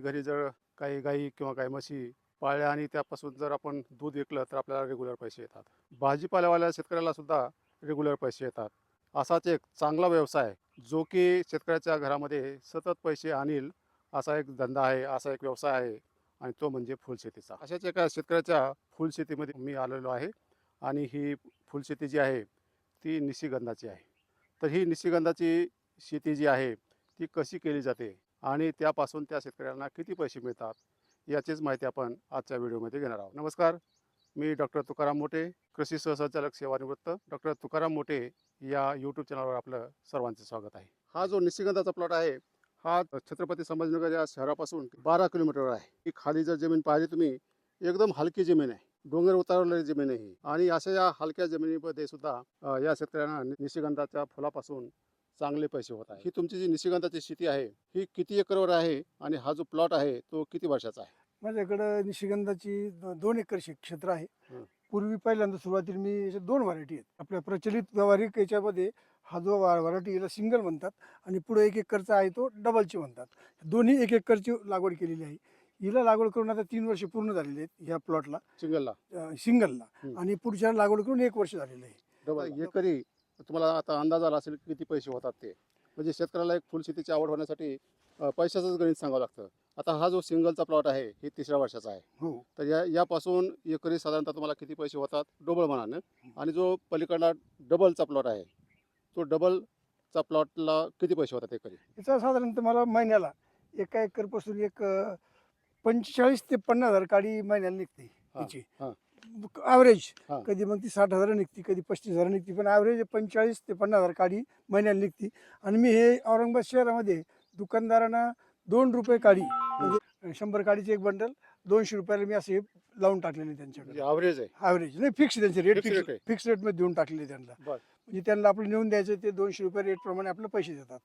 घरी जर काही गाई किंवा काही म्हशी पाळल्या आणि त्यापासून जर आपण दूध विकलं तर आपल्याला रेग्युलर पैसे येतात. भाजीपाल्यावाल्या शेतकऱ्याला सुद्धा रेग्युलर पैसे येतात. असाच एक चांगला व्यवसाय जो की शेतकऱ्याच्या घरामध्ये सतत पैसे आणील असा एक धंदा आहे असा एक व्यवसाय आहे आणि तो म्हणजे फुलशेतीचा. अशाच एका शेतकऱ्याच्या फुलशेतीमध्ये मी आलेलो आहे आणि ही फुलशेती जी आहे ती निशिगंधाची आहे. तर ही निशिगंधाची शेती जी आहे ती कशी केली जाते? आणि त्यापासून त्या शेतकऱ्यांना किती पैसे मिळतात याचीच माहिती आपण आजच्या व्हिडिओमध्ये घेणार आहोत. नमस्कार मी डॉक्टर तुकाराम मोठे कृषी सहसंचालक सेवानिवृत्त डॉक्टर तुकाराम मोठे या यूट्यूब चॅनलवर आपलं सर्वांचं स्वागत आहे. हा जो निशिगंधाचा प्लॉट आहे हा छत्रपती संभाजीनगर या शहरापासून बारा किलोमीटरवर आहे. ही खाली जर जमीन पाहिली तुम्ही एकदम हलकी जमीन आहे. डोंगर उतारलेली जमीन आहे आणि अशा या हलक्या जमिनीमध्ये सुद्धा या शेतकऱ्यांना निशिगंधाच्या फुलापासून चांगले पैसे होत आहे ही तुमची जी निशिगंधाची शेती आहे ही किती एकरवर आहे आणि हा जो प्लॉट आहे तो किती वर्षाचा आहे? माझ्याकडं निशिगंधाची द- दोन एकर शे- क्षेत्र आहे. हं. पूर्वी पहिल्यांदा सुरुवातीला मी दोन व्हरायटी आहेत. आपल्या प्रचलित व्यावहारिक याच्यामध्ये हा जो व्हरायटी याला सिंगल म्हणतात आणि पुढे एक एकरचा आहे तो डबलची म्हणतात. दोन्ही एक एकरची लागवड केलेली आहे. हिला लागवड करून आता तीन वर्ष पूर्ण झालेली आहेत ह्या प्लॉटला सिंगलला सिंगलला हं. आणि पुढच्या लागवड करून एक वर्ष झालेलं आहे. डबल एकरी तुम्हाला आता अंदाज आला असेल किती पैसे होतात ते. म्हणजे शेतकऱ्याला एक फुलशेतीची आवड होण्यासाठी अ, पैशाचंच गणित सांगावं लागतं. आता हा जो सिंगलचा प्लॉट आहे हे तिसऱ्या वर्षाचा आहे. हो. तर या यापासून एकरी साधारणतः तुम्हाला किती पैसे होतात? डबल म्हणाने आणि जो पलीकडला डबलचा प्लॉट आहे तो डबलचा प्लॉटला किती पैसे होतात एकरी? याचा साधारणतः मला महिन्याला एका एकरपासून एक पंचेचाळीस ते पन्नास हजार काडी महिन्याला निघते हा, हा. ॲव्हरेज हा. कधी मग ती साठ हजार निघते कधी पस्तीस हजार निघते पण ॲव्हरेज पंचेचाळीस ते पन्नास हजार काडी महिन्याला निघते. आणि मी हे औरंगाबाद शहरामध्ये दुकानदारांना दोन रुपये काडी म्हणजे शंभर काडीचे एक बंडल दोनशे रुपयाला मी असे लावून टाकलेले त्यांच्याकडे. म्हणजे ॲव्हरेज आहे. ॲव्हरेज नाही फिक्स त्यांचे रेट फिक्स rate आहे. फिक्स रेटमध्ये देऊन टाकलेले त्यांना. बर. म्हणजे त्यांना आपलं नेऊन द्यायचं ते दोनशे रुपये रेटप्रमाणे आपलं पैसे देतात.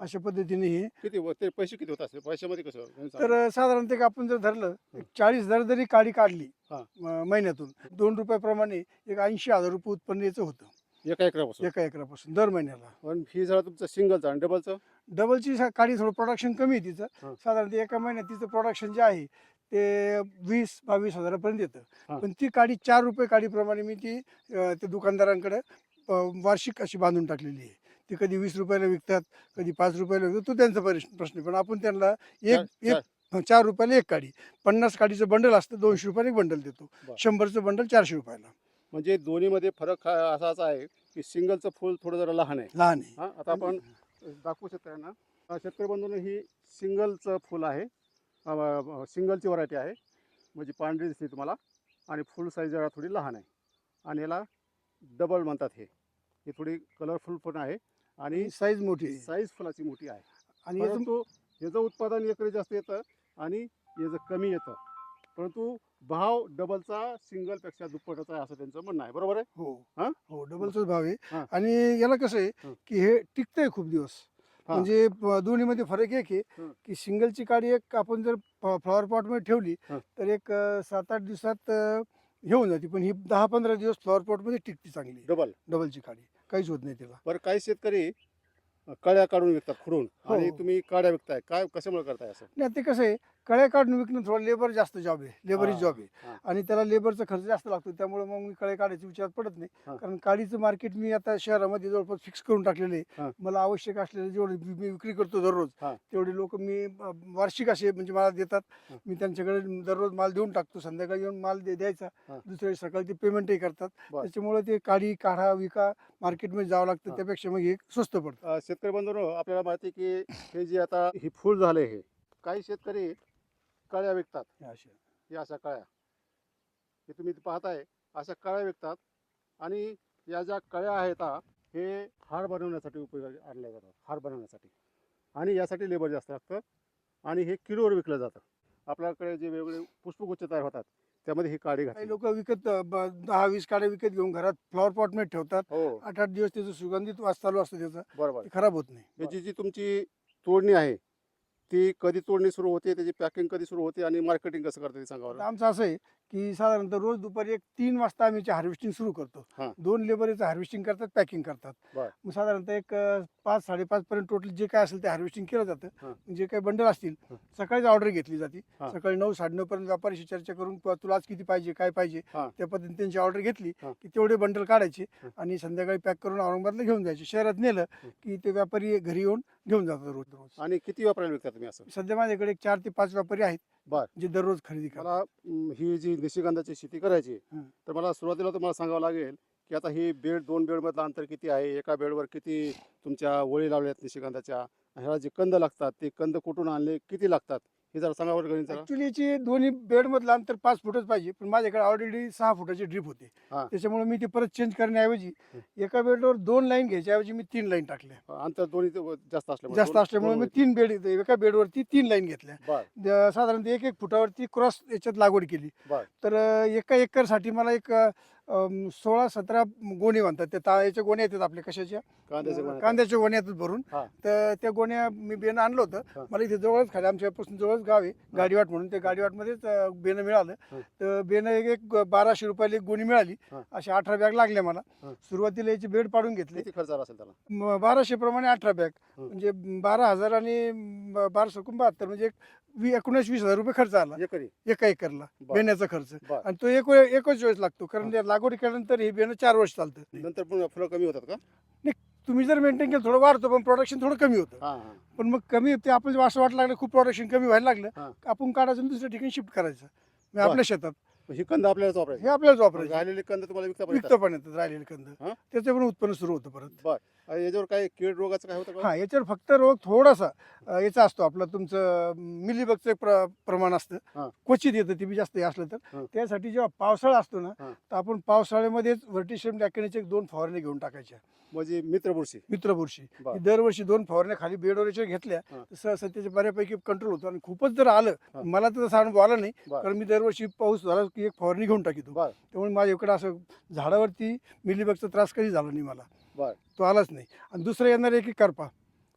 अशा पद्धतीने हे. किती व- ते पैसे किती होत असतील? पैशामध्ये कसं? तर सांगा. साधारणतः एक आपण जर धरलं एक चाळीस हजार जरी काडी काढली हा. महिन्यातून दोन रुपयाप्रमाणे एक ऐंशी हजार रुपये उत्पन्न याचं होतं. एका एकरापासून? एका एकरापासून दर महिन्याला. पण ही झालं तुमचं सिंगलचं आणि डबलचं? डबलची सा- काडी थोडं प्रोडक्शन कमी आहे तिचं. साधारणतः एका महिन्यात तिचं प्रोडक्शन जे आहे ते वीस बावीस हजारापर्यंत हा. येतं पण ती काडी चार रुपये काडीप्रमाणे मी ती अं, ते दुकानदारांकडे अं, वार्षिक अशी बांधून टाकलेली आहे. ती कधी वीस रुपयाला विकतात कधी पाच रुपयाला विकतात तो त्यांचा प्रश्न प्रश्न. पण आपण त्यांना एक एक चार. रुपयाला एक काडी पन्नास काडीचं बंडल असतं दोनशे रुपयाला एक बंडल देतो. शंभरचं बंडल चारशे रुपयाला. म्हणजे दोन्हीमध्ये फरक हा असाच आहे की सिंगलचं फुल थोडं जरा लहान आहे. लहान आहे. हा आता आपण दाखवू शेतकऱ्यांना अ, शेतकरी बंधूंनो ही सिंगलचं फुल आहे. सिंगलची व्हरायटी आहे. म्हणजे पांढरी दिसते तुम्हाला. आणि फुल साईज जरा थोडी लहान आहे. आणि याला डबल म्हणतात हे. ही थोडी कलरफुल पण आहे. आणि साईज मोठी आहे साईज फुलाची मोठी आहे आणि याचं परंतु याचं उत्पादन एकरी जास्त येतं आणि याचं कमी येतं परंतु भाव डबलचा सिंगलपेक्षा दुप्पटाचा आहे असं त्यांचं म्हणणं आहे बरोबर आहे हो हा? हो डबलचाच भाव आहे हा. आणि याला कसं आहे हं. की हे टिकतंय खूप दिवस हा. म्हणजे प- दोन्हीमध्ये फरक एक आहे हं. की सिंगलची काडी एक आपण जर फ्लॉवर पॉटमध्ये ठेवली हं. तर एक अं, सात आठ दिवसात अं, घेऊन जाते पण ही दहा पंधरा दिवस फ्लॉवर पॉटमध्ये टिकते चांगली डबल डबलची काडी काहीच होत नाही तिला. बरं काही शेतकरी कळ्या काढून विकतात खुडून. हो. आणि तुम्ही काड्या विकताय. काय कशामुळे करताय असं? नाही ते कसं आहे कळ्या काढून विकणं थोडं लेबर जास्त जॉब आहे लेबरच हा, जॉब आहे हा. आणि त्याला लेबरचा खर्च जास्त लागतो त्यामुळे मग मी कळे काढायच्या विचारात पडत. नाही कारण काडीचं मार्केट मी आता शहरामध्ये जवळपास फिक्स करून टाकलेलं. आहे मला आवश्यक असलेलं जेवढे मी विक्री करतो दररोज. तेवढे लोक मी वार्षिक असे म्हणजे मला देतात. मी त्यांच्याकडे दररोज माल देऊन टाकतो संध्याकाळी येऊन माल दे- द्यायचा. दुसऱ्या सकाळी ते पेमेंटही करतात. त्याच्यामुळे ते काडी काढा विका मार्केटमध्ये जावं लागतं. त्यापेक्षा मग हे स्वस्त पडतं शेतकरी बंधूंनो आपल्याला माहिती की हे जे आता ही फुल झाले हे काही शेतकरी कळ्या विकतात. असे. हे अशा. कळ्या. हे तुम्ही इथे पाहताय अशा कळ्या विकतात. आणि या ज्या कळ्या आहेत हा, हे हार बनवण्यासाठी उपयोगी आणल्या जातात हार बनवण्यासाठी. आणि यासाठी लेबर जास्त लागतं. आणि हे किलोवर विकलं जातं. आपल्याकडे जे वेगवेगळे पुष्पगुच्छ तयार होतात त्यामध्ये ही काडी काही घातली लोक विकत अ, ब- दहा वीस काड्या विकत घेऊन घरात फ्लॉवर पॉटमध्ये ठेवतात. हो. आठ आठ दिवस त्याचं सुगंधित वास चालू असतो त्याचा. बरोबर. ते खराब होत नाही. याची जी तुमची तोडणी आहे ती कधी तोडणी सुरू होते त्याची पॅकिंग कधी सुरू होते आणि मार्केटिंग कसं करते ते सांगावं आमचं असं आहे की साधारणतः रोज दुपारी एक तीन वाजता आम्ही हार्वेस्टिंग सुरू करतो. दोन लेबर याचं हार्वेस्टिंग करतात पॅकिंग करतात. मग साधारणतः एक पाच साडेपाच पर्यंत टोटल जे काय असेल ते हार्वेस्टिंग केलं. जातं जे काही बंडल असतील. सकाळीच ऑर्डर घेतली जाते. सकाळी नऊ साडेनऊ पर्यंत व्यापाऱ्याशी चर्चा करून "तुला- आज किती पाहिजे काय पाहिजे. त्या पद्धतीने त्यांची ऑर्डर घेतली. की तेवढे बंडल काढायचे. आणि संध्याकाळी पॅक करून औरंगाबादला घेऊन जायचे शहरात नेलं की ते व्यापारी घरी येऊन घेऊन जातात रोज रोज आणि किती वापरायला विकता तुम्ही असं सध्या माझ्याकडे चार ते पाच व्यापारी आहेत बर. जे दररोज खरेदी करतात. मला अं, ही जी निशिगंधाची शेती करायची हं. तर मला सुरुवातीला तुम्हाला सांगावं लागेल की आता ही बेड दोन बेडमधलं अंतर किती आहे? एका बेडवर किती तुमच्या वळी लावल्यात निशिगंधाच्या? ह्याला जे कंद लागतात ते कंद कुठून आणले? किती लागतात? हे जरा सांगा बरं गणित जरा. दोन्ही बेड मधलं अंतर पाच फुटच पाहिजे पण माझ्याकडे ऑलरेडी सहा फुटाची ड्रीप होते हा. त्याच्यामुळे मी ते परत चेंज करण्याऐवजी एका बेडवर दोन लाईन घ्यायच्याऐवजी मी तीन लाईन टाकल्या अंतर दोन्ही ते जास्त असल्यामुळे जास्त दोन- असल्यामुळे दोन मी तीन बेड एका बेडवरती तीन लाईन घेतल्या बर द- साधारणतः एक एक फुटावरती क्रॉस याच्यात लागवड केली बर. तर अं, एका एकरसाठी मला एक अं, सोळा सतरा गोणी म्हणतात. त्या ताळ्याच्या गोण्या येतात आपल्या कशाच्या कांद्याचे गोणे कांद्याच्या गोण्या येतात भरून. हा. तर त्या गोण्या मी बेनं आणलं हा. होतं मला इथे जवळच खाली आमच्यापासून जवळच गाव आहे गाडीवाट म्हणून. त्या गाडीवाटमध्येच अं, बेनं मिळालं. हा. तर बेनं एक एक बाराशे रुपयाला एक गोणी मिळाली. हा. अशा अठरा बॅग लागल्या मला. सुरुवातीला याची बेड पाडून घेतली. किती खर्च आला असेल त्याला? म- बाराशे प्रमाणे अठरा बॅग. हं. म्हणजे बारा हजार आणि ब- बाराशे एकूण बहात्तर. म्हणजे एक वी एकोणीस वीस हजार रुपये खर्च आला. एकरी. एका एकरला बर. बेण्याचा खर्च. बर. आणि तो एक एकच वेळेस लागतो कारण त्या लागवड केल्यानंतर हे बेणं चार वर्ष चालतं. नंतर पण फुलं कमी होतात का? तुम्ही जर मेंटेन केलं थोडं वाढतो पण प्रोडक्शन थोडं कमी होतं. हा हा. पण मग कमी ते आपण असं वाटलं लागलं खूप प्रोडक्शन कमी व्हायला हा. लागलं आपण काढायचं आणि दुसऱ्या ठिकाणी शिफ्ट करायचं. मग बर. आपल्या शेतात ही कंद आपल्यालाच वापरायची हे आपल्यालाच वापरायचं राहिलेले कंद तुम्हाला विकता पण विकतं येतात. पण येतात राहिलेले कंद हा? त्याचं पण उत्पन्न सुरू होतं परत बर आणि याच्यावर काय कीड रोगाचं काय होतं का हा याच्यावर फक्त रोग थोडासा अं, याचा असतो आपलं तुमचं मिलीबगचं एक प्र प्रमाण हा. असतं क्वचित येतं ते बी जास्त हे असलं हा. तर त्यासाठी जेव्हा पावसाळा असतो ना हा. तर आपण पावसाळ्यामध्येच व्हर्टिशियम डॅकेनेचे दोन फवारणी घेऊन टाकायच्या म्हणजे मित्र बुरशी मित्र बुरशी बर. दरवर्षी दोन फवारण्या खाली बेडवरच्या घेतल्या हा. तर सहसा त्याचे बऱ्यापैकी कंट्रोल होतो आणि खूपच जर आलं. मला तर तसा अनुभव आला नाही बर. कारण मी दरवर्षी पाऊस झाला की एक फवारणी घेऊन टाकीतो बर. त्यामुळे माझ्या इकडं असं झाडावरती मिलीबगचा त्रास कधी झाला नाही मला. बर. तो आलाच नाही. आणि दुसरं येणार आहे की करपा.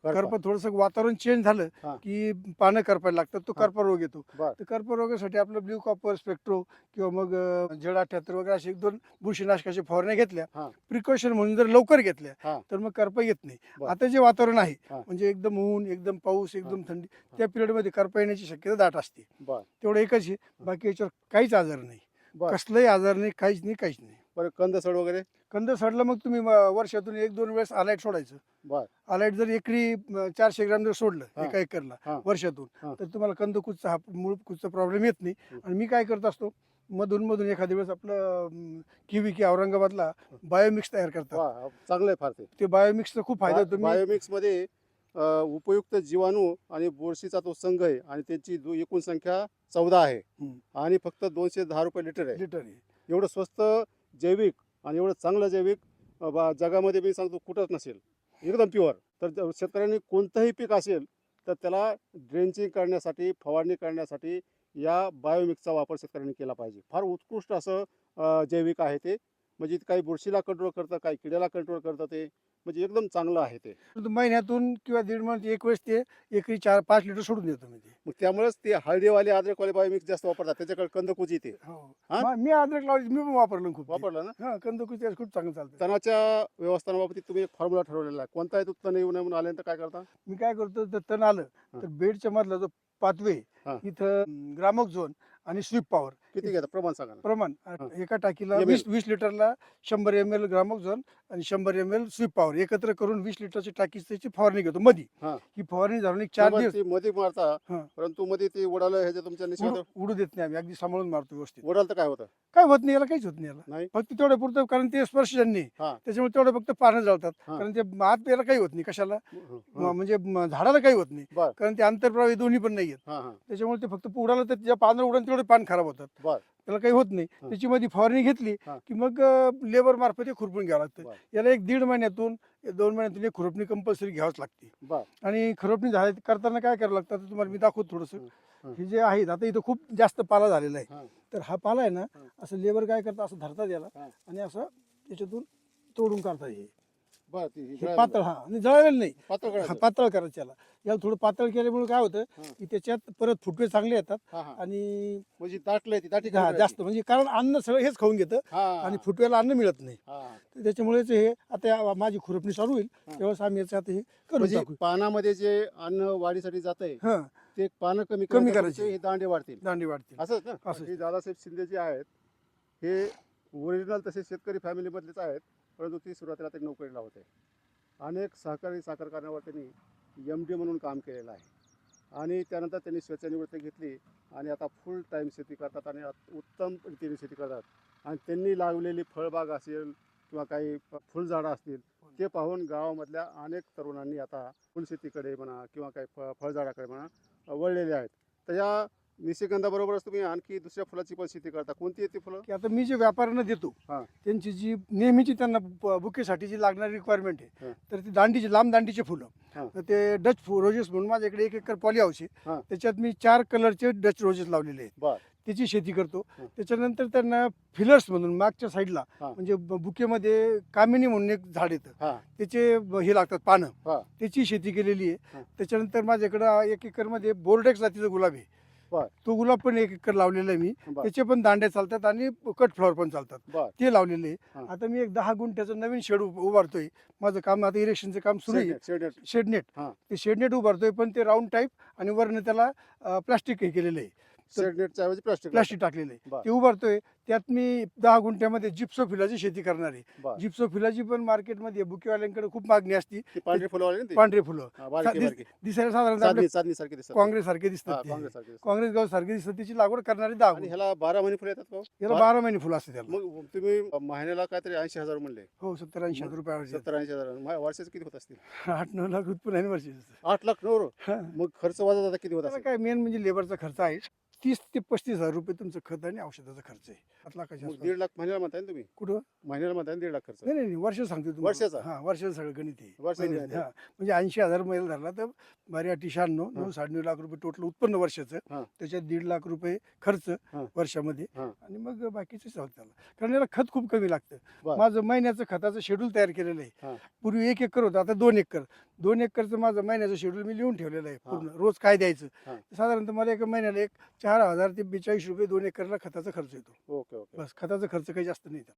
करपा. थोडंसं वातावरण चेंज झालं हा. की पानं करपायला लागतात तो हा. करपा रोग येतो बर. तर करपा रोगासाठी आपलं ब्ल्यू कॉपर स्पेक्ट्रो किंवा मग जड अठ्याहत्तर वगैरे असे एक दोन बुरशीनाशकाच्या फवारण्या घेतल्या. प्रिकॉशन म्हणून जर लवकर घेतल्या. तर मग करपा येत नाही बर. आता जे वातावरण आहे हा. म्हणजे एकदम ऊन एकदम पाऊस एकदम थंडी त्या पिरियडमध्ये करपा येण्याची शक्यता दाट असते बर तेवढं एकच आहे बाकी याच्यावर काहीच आजार नाही बर कसलाही आजार नाही काहीच नाही काहीच नाही बरं कंद सड वगैरे कंद सडलं मग तुम्ही अं, वर्षातून एक दोन वेळेस आलाईट सोडायचं बर आलाईट जर एकरी अं, चारशे ग्राम जर सोडलं हा. एका एकरला हा. वर्षातून. तर तुम्हाला कंदकुजचा हा मूळ कुजचा प्रॉब्लेम येत नाही. आणि मी काय करत असतो मधून मधून एखाद्या वेळेस आपलं अं, किवी की औरंगाबादला बायोमिक्स तयार करतात वा चांगलं आहे फार ते ते बायोमिक्सचा खूप फायदा होतो मी बायोमिक्समध्ये अं, उपयुक्त जीवाणू आणि बुरशीचा तो संघ आहे आणि त्यांची दो- एकूण संख्या चौदा आहे. आणि फक्त दोनशे दहा रुपये लिटर आहे लिटर आहे. एवढं स्वस्त जैविक आणि एवढं चांगलं जैविक बा- जगामध्ये मी सांगतो कुठंच नसेल. एकदम प्युअर तर शेतकऱ्यांनी कोणतंही पीक असेल तर त्याला ड्रेंचिंग करण्यासाठी फवारणी करण्यासाठी या बायोमिक्सचा वापर शेतकऱ्यांनी केला पाहिजे. फार उत्कृष्ट असं जैविक आहे ते. म्हणजे काही बुरशीला कंट्रोल करतं काही किड्याला कंट्रोल करतं ते. म्हणजे एकदम चांगलं आहे ते. महिन्यातून किंवा दीड महिन्यात एक वेळेस ते एकरी चार पाच लिटर सोडून देतो मी ते. मग त्यामुळेच ते हळदीवाले अद्रकवाले बायोमिक्स जास्त वापरतात. त्याच्याकडे कंदकुज येते हो. हा? मा- मी अद्रक लावली मी पण वापरलं खूप ते. वापरलं ना? हा कंदकुज त्याचं खूप चांगलं चालतं. तणाच्या व्यवस्थापनाबाबतीत तुम्ही एक फॉर्म्युला ठरवलेला आहे. कोणता आहे तो तण येऊ नये म्हणून आल्यानंतर काय करता? मी काय करतो तर तण आलं हा. तर बेडच्या मधला जो पाथवे हा. इथं ग्रामक झोन आणि स्वीप पॉवर. किती घेता? प्रमाण सांगा ना. प्रमाण हा. एका टाकीला ML. वीस वीस लिटरला शंभर एम एल ग्रामक झोन आणि शंभर एम एल स्वीप पॉवर एकत्र करून वीस लिटरची टाकी त्याची फवारणी घेतो मधी. हा. ही फवारणी झाली एक चार दिवस. ती मध्ये मारता हा. परंतु मध्ये ते उडालं ह्याच्या तुमच्या निश्चित उडू उडू देत नाही आम्ही अगदी सांभाळून मारतो व्यवस्थित. उडालं तर काय होतं? काय होत नाही याला काहीच होत नाही याला. नाही? फक्त तेवढं पुरतं कारण ते स्पर्शजन्य आहे. हा. त्याच्यामुळे तेवढं फक्त पानं जळतात. हा. कारण ते आत याला काही होत नाही कशाला? हं, म- हं. म्हणजे म- झाडाला काही होत नाही. बर. कारण ते आंतरप्रवाही दोन्ही पण नाही आहेत. हा हा. त्याच्यामुळे ते फक्त उडालं तर त्याच्या पानं उडून तेवढे पान खराब होतात. बर. त्याला काही होत नाही. त्याची मध्ये फवारणी घेतली. की मग लेबर मार्फत हे खुरपून घ्यावं लागतं. याला एक दीड महिन्यातून दोन महिन्यातून एक खुरपणी कंपल्सरी घ्यावंच लागते. आणि खुरपणी झाली करताना काय करावं लागतं? आता तुम्हाला मी दाखवतो थोडंसं. हं, जे आहेत आता इथं खूप जास्त पाला झालेला आहे. तर हा पाला आहे ना. असं लेबर काय करतात असं धरतात याला. आणि असं त्याच्यातून तोडून काढतात हे. बरं ती हे. पातळ हा आणि जळालेलं नाही. पातळ हा, करायचं. पातळ करायचं याला. याला थोडं पातळ केल्यामुळे काय होतं हा. की त्याच्यात परत फुटवे चांगले येतात हा हा. आणि म्हणजे दाटलंय ती दाटी हा, जास्त म्हणजे कारण अन्न सगळं हेच खाऊन घेतं आणि फुटव्याला अन्न मिळत नाही. तर त्याच्यामुळेच हे आता या- माझी खुरपणी चालू होईल. हा. तेव्हाच आम्ही याचं आता हे करून म्हणजे टाकू. पानामध्ये जे अन्न वाढीसाठी जात आहे हा. ते पानं कमी कमी करायचं करायचे. हे दांडे वाढतील. दांडी वाढतील. असंच ना? असंच. हे दादासाहेब शिंदे जे आहेत हे ओरिजिनल तसे शेतकरी फॅमिलीमधलेच आहेत. परंतु ती सुरुवातीला ते नोकरीला होते. अनेक सहकारी साखर कारखान्यावर त्यांनी एम डी म्हणून काम केलेलं आहे. आणि त्यानंतर त्यांनी स्वच्छनिवृत्ती घेतली आणि आता फुल टाईम शेती करतात आणि उत्तम रीतीने शेती करतात. आणि त्यांनी लावलेली फळबाग असेल किंवा काही फुलझाडं असतील ते पाहून गावामधल्या अनेक तरुणांनी आता फुलशेतीकडे म्हणा किंवा काही फ फळझाडाकडे म्हणा वळलेले आहेत. तर या निशिगंधाबरोबरच तुम्ही आणखी दुसऱ्या फुलाची पण शेती करता कोणती आहे ती फुलं की आता मी जे व्यापाऱ्यांना देतो हा. त्यांची जी नेहमीची त्यांना ब- बुकेसाठी जी लागणारी रिक्वायरमेंट हा. आहे तर ती दांडीची लांब दांडीचे हा. फुलं तर ते डच फु- रोजेस म्हणून माझ्याकडे एक एकर पॉली हाऊस आहे. त्याच्यात मी चार कलरचे डच रोजेस लावलेले आहेत बर त्याची शेती करतो हा. त्याच्यानंतर त्यांना फिलर्स म्हणून मागच्या साईडला हा. म्हणजे ब- बुकेमध्ये कामिनी म्हणून एक झाड येतं हा त्याचे ब- हे लागतात पानं. त्याची शेती केलेली हा. आहे त्याच्यानंतर माझ्याकडं एक एकरमध्ये बोर्डेक्स जातीचं गुलाब आहे बर. तो गुलाब पण एक एकर लावलेला आहे मी. बर. त्याचे पण दांडे चालतात आणि कट फ्लॉवर पण चालतात. बर. ते लावलेले हा. आहे आता मी एक दहा गुंठ्याचं नवीन शेड उभारतोय. माझं काम आता इरेक्शनचं काम सुरू आहे. शेडनेट, हा. ते शेडनेट उभारतोय पण ते राऊंड टाईप आणि वरनं त्याला प्लास्टिक हे केलेलं आहे. ऐवजी प्लास्टिक प्लास्टिक टाकलेलं आहे. बर. ते उभारतोय. त्यात मी दहा गुंठ्यामध्ये जिप्सो फिलाची शेती करणार आहे. बर. जिप्सो फिलाची पण मार्केटमध्ये बुकेवाल्यांकडे खूप मागणी असती. ती पांढरी फुलं वाली ना ती? पांढरे फुलं. हा, बारकी दिस- बारकी दिसायला साधारणतः आपल्या चांदणी चांदणी सारखी दिसतात. काँग्रेस सारखे हा, दिसतात ते. काँग्रेस सारखी दिसतात. काँग्रेस गाव सारखे दिसतात. त्याची लागवड करणारी दहा आणि गुंठे. ह्याला बारा महिने फुलं येतात का हो? याला बारा महिने फुलं असते त्याला. मग तुम्ही महिन्याला काहीतरी ऐंशी हजार म्हणले. हो सत्तर ऐंशी हजार रुपये सत्तर ऐंशी हजार. मा- वर्षाचे किती होत असतील. आठ नऊ लाख उत्पन्न आहे ना वर्षाचं. आठ लाख नऊ. मग खर्च वाजा जाता किती होत असेल? काय मेन म्हणजे लेबरचा खर्च आहे. तीस ते पस्तीस हजार रुपये तुमचं खत आणि औषधाचा खर्च आहे सात लाखाच्या मग आसपास. दीड लाख महिन्याला म्हणताय ना तुम्ही कुठं महिन्याला म्हणताय ना दीड लाख खर्च नाही नाही नाही, वर्ष सांगतो तुम्हाला. वर्षाचा? हा वर्षाचं सगळं गणित आहे वर्षाचं महिन्याचं, गणित आहे. हा. म्हणजे ऐंशी हजार महिला धरला तर बारी अटी शहाण्णव. नऊ साडेनऊ लाख रुपये टोटल उत्पन्न वर्षाचं हा. त्याच्यात दीड लाख रुपये खर्च हा. वर्षामध्ये हा. आणि मग बाकीचे चालतं त्याला कारण याला खत खूप कमी लागतं बरं. माझं महिन्याचं खताचं शेड्यूल तयार केलेलं हा. आहे पूर्वी एक एकर होतं आता दोन एकर दोन एकरचं माझं महिन्याचं शेड्यूल मी लिहून ठेवलेलं आहे. पूर्ण रोज काय द्यायचं हा. साधारणतः मला एका महिन्याला एक चार हजार ते बेचाळीस रुपये दोन एकरला खताचा खर्च येतो ओके ओके बस खताचा खर्च काही जास्त नाही त्याला.